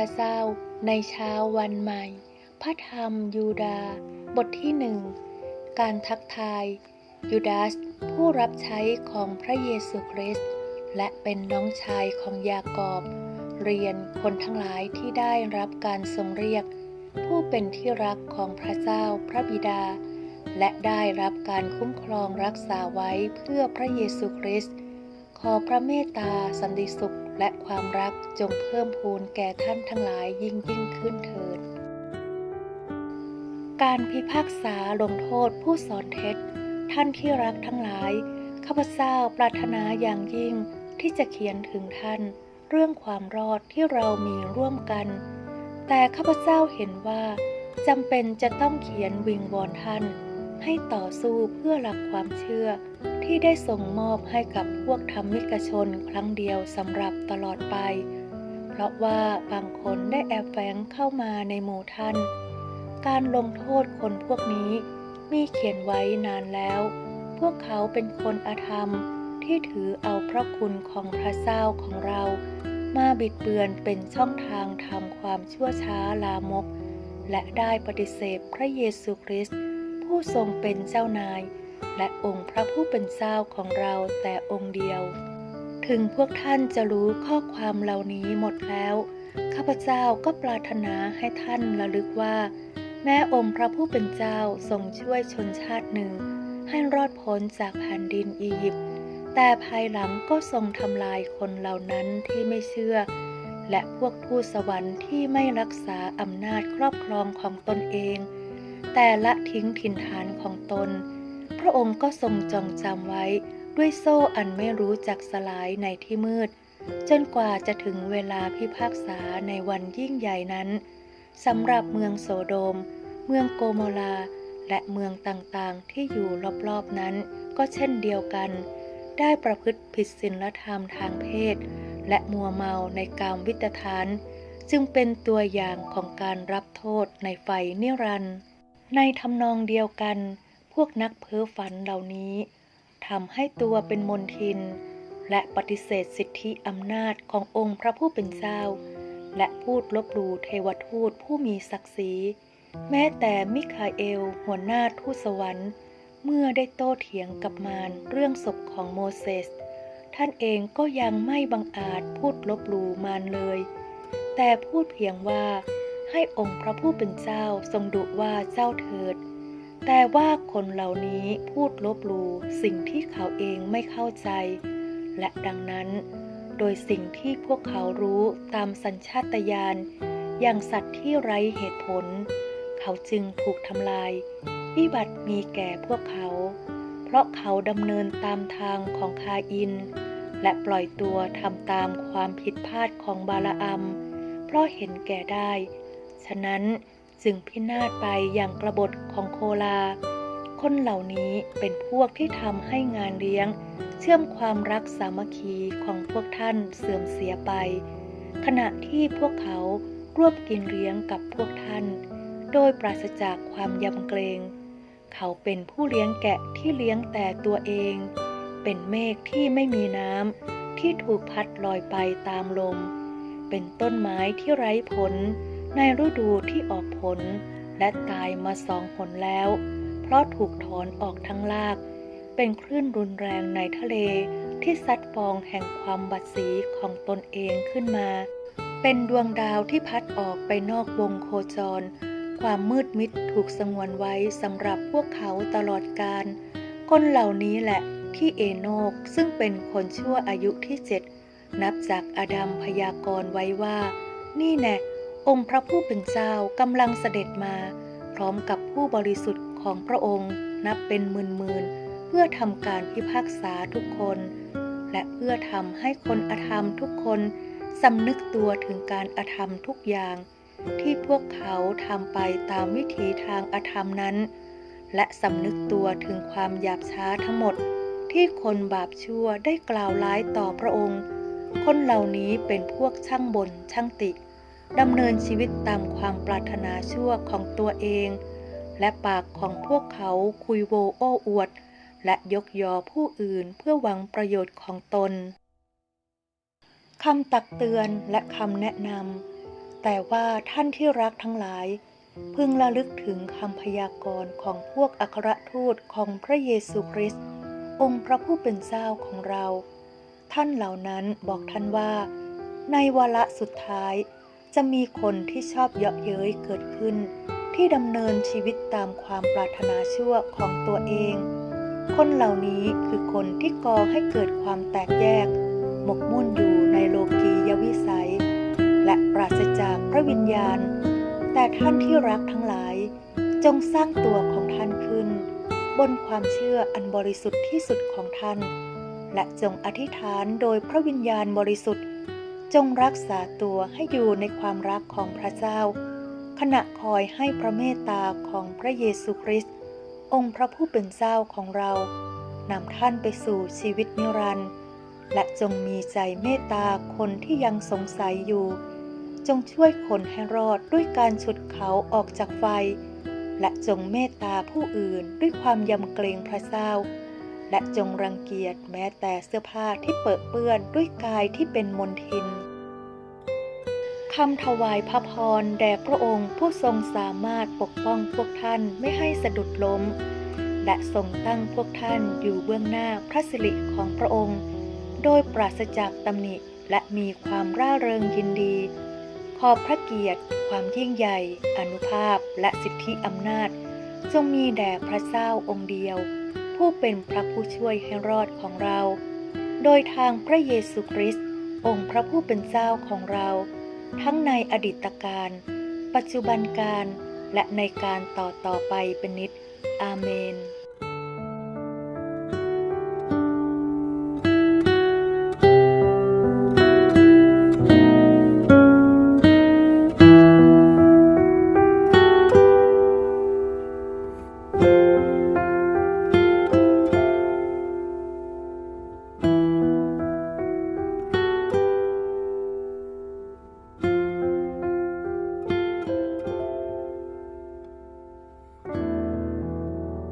พระเจ้าในเช้าวันใหม่ พระธรรมยูดา บทที่หนึ่ง การทักทาย ยูดาส ผู้รับใช้ของพระเยซูคริสต์และเป็นน้องชายของยากอบ เรียนคนทั้งหลายที่ได้รับการทรงเรียก ผู้เป็นที่รักของพระเจ้าพระบิดา และได้รับการคุ้มครองรักษาไว้เพื่อพระเยซูคริสต์ขอพระเมตตาสันติสุข และความรักจงเพิ่มพูนแก่ท่านทั้งหลายยิ่งยิ่งขึ้นเถิด การพิพากษาลงโทษผู้สอนเท็จ ท่านที่รักทั้งหลาย ข้าพเจ้าปรารถนาอย่างยิ่งที่จะเขียนถึงท่านเรื่องความรอดที่เรามีร่วมกัน แต่ข้าพเจ้าเห็นว่าจำเป็นจะต้องเขียนวิงวอนท่าน ให้ต่อสู้เพื่อหลักความเชื่อที่ได้ส่งมอบให้กับพวกธรรมิกชนครั้งเดียวสำหรับตลอดไป เพราะว่าบางคนได้แอบแฝงเข้ามาในหมู่ท่าน การลงโทษคนพวกนี้มีเขียนไว้นานแล้ว พวกเขาเป็นคนอธรรมที่ถือเอาพระคุณของพระเจ้าของเรา มาบิดเบือนเป็นช่องทางทำความชั่วช้าลามก และได้ปฏิเสธพระเยซูคริสต์ ผู้ทรงเป็นเจ้านาย และองค์พระผู้เป็นเจ้าของเราแต่องค์เดียว ถึงพวกท่านจะรู้ข้อความเหล่านี้หมดแล้ว ข้าพเจ้าก็ปรารถนาให้ท่านระลึกว่า แม้องค์พระผู้เป็นเจ้าทรงช่วยชนชาติหนึ่ง ให้รอดพ้นจากแผ่นดินอียิปต์แต่ภายหลังก็ทรงทำลายคนเหล่านั้นที่ไม่เชื่อ และพวกทูตสวรรค์ที่ไม่รักษาอำนาจครอบครองของตนเอง แต่ละทิ้งถิ่นฐานของตน พระองค์ก็ทรงจองจำไว้ด้วยโซ่อันไม่รู้จักสลายในที่มืด จนกว่าจะถึงเวลาพิพากษาในวันยิ่งใหญ่นั้นสำหรับเมืองโสโดม เมืองโกโมลา และเมืองต่างๆที่อยู่รอบๆนั้นก็เช่นเดียวกัน ได้ประพฤติผิดศีลธรรมทางเพศ และมัวเมาในกามวิตฐาน จึงเป็นตัวอย่างของการรับโทษในไฟนิรันดร์ ในทำนองเดียวกัน พวกนักเพ้อฝันเหล่านี้ทำให้ตัวเป็นมนทิน และปฏิเสธสิทธิอำนาจขององค์พระผู้เป็นเจ้า และพูดลบหลู่เทวทูตผู้มีศักดิ์ศรี แม้แต่มิคาเอลหัวหน้าทูตสวรรค์ เมื่อได้โต้เถียงกับมารเรื่องศพของโมเสสท่านเองก็ยังไม่บังอาจพูดลบหลู่มารเลย แต่พูดเพียงว่า ให้องค์พระผู้เป็นเจ้าทรงดุว่าเจ้าเถิด แต่ว่าคนเหล่านี้พูดลบลูสิ่งที่เขาเองไม่เข้าใจ และดังนั้น โดยสิ่งที่พวกเขารู้ตามสัญชาตญาณอย่างสัตว์ที่ไร้เหตุผล เขาจึงถูกทำลาย วิบัติมีแก่พวกเขา เพราะเขาดำเนินตามทางของคาอิน และปล่อยตัวทำตามความผิดพลาดของบาลาอัม เพราะเห็นแก่ได้ ฉะนั้นจึงพินาศไปอย่างกระบฏของโคลา คนเหล่านี้เป็นพวกที่ทำให้งานเลี้ยง เชื่อมความรักสามัคคีของพวกท่านเสื่อมเสียไป ขณะที่พวกเขาร่วมกินเลี้ยงกับพวกท่าน โดยปราศจากความยำเกรง เขาเป็นผู้เลี้ยงแกะที่เลี้ยงแต่ตัวเอง เป็นเมฆที่ไม่มีน้ำที่ถูกพัดลอยไปตามลม เป็นต้นไม้ที่ไร้ผล ในฤดูที่ออกผลและตายมาสองหนแล้ว เพราะถูกถอนออกทั้งลาก เป็นคลื่นรุนแรงในทะเลที่ซัดฟองแห่งความบัดสีของตนเองขึ้นมา เป็นดวงดาวที่พัดออกไปนอกวงโคจร ความมืดมิดถูกสงวนไว้สำหรับพวกเขาตลอดกาลคนเหล่านี้แหละที่เอโนกซึ่งเป็นคนชั่วอายุที่เจ็ดนับจากอาดัมพยากรณ์ไว้ว่า นี่แน่ องค์พระผู้เป็นเจ้ากำลังเสด็จมา พร้อมกับผู้บริสุทธิ์ของพระองค์นับเป็นหมื่นๆเพื่อทำการพิพากษาทุกคน และเพื่อทำให้คนอธรรมทุกคนสำนึกตัวถึงการอธรรมทุกอย่าง ที่พวกเขาทำไปตามวิถีทางอธรรมนั้น และสำนึกตัวถึงความหยาบช้าทั้งหมด ที่คนบาปชั่วได้กล่าวร้ายต่อพระองค์ คนเหล่านี้เป็นพวกช่างบนช่างติ ดำเนินชีวิตตามความปรารถนาชั่วของตัวเอง และปากของพวกเขาคุยโวโอ้อวด และยกยอผู้อื่นเพื่อหวังประโยชน์ของตนคำตักเตือนและคำแนะนำ แต่ว่าท่านที่รักทั้งหลาย พึงระลึกถึงคำพยากรณ์ของพวกอัครทูตของพระเยซูคริสต์องค์พระผู้เป็นเจ้าของเรา ท่านเหล่านั้นบอกท่านว่า ในวาระสุดท้าย จะมีคนที่ชอบเยาะเย้ยเกิดขึ้น ที่ดำเนินชีวิตตามความปรารถนาชั่วของตัวเอง คนเหล่านี้คือคนที่ก่อให้เกิดความแตกแยก หมกมุ่นอยู่ในโลกียวิสัย และปราศจากพระวิญญาณ แต่ท่านที่รักทั้งหลาย จงสร้างตัวของท่านขึ้น บนความเชื่ออันบริสุทธิ์ที่สุดของท่าน และจงอธิษฐานโดยพระวิญญาณบริสุทธิ์ จงรักษาตัวให้อยู่ในความรักของพระเจ้า ขณะคอยให้พระเมตตาของพระเยซูคริสต์องค์พระผู้เป็นเจ้าของเรานำท่านไปสู่ชีวิตนิรันดร์และจงมีใจเมตตาคนที่ยังสงสัยอยู่ จงช่วยคนให้รอดด้วยการฉุดเขาออกจากไฟ และจงเมตตาผู้อื่นด้วยความยำเกรงพระเจ้า และจงรังเกียจแม้แต่เสื้อผ้าที่เปิดเปื้อนด้วยกายที่เป็นมลทินคำถวายพระพรแด่พระองค์ผู้ทรงสามารถปกป้องพวกท่านไม่ให้สะดุดล้ม และทรงตั้งพวกท่านอยู่เบื้องหน้าพระสิริของพระองค์ โดยปราศจากตำหนิและมีความร่าเริงยินดี ขอบพระเกียรติ ความยิ่งใหญ่ อนุภาพและสิทธิอำนาจ จงมีแด่พระเจ้าองค์เดียว ผู้เป็นพระผู้ช่วยให้รอดของเรา โดยทางพระเยซูคริสต์ องค์พระผู้เป็นเจ้าของเรา ทั้งในอดีตการ ปัจจุบันการ และในการต่อต่อไปเป็นนิด อาเมน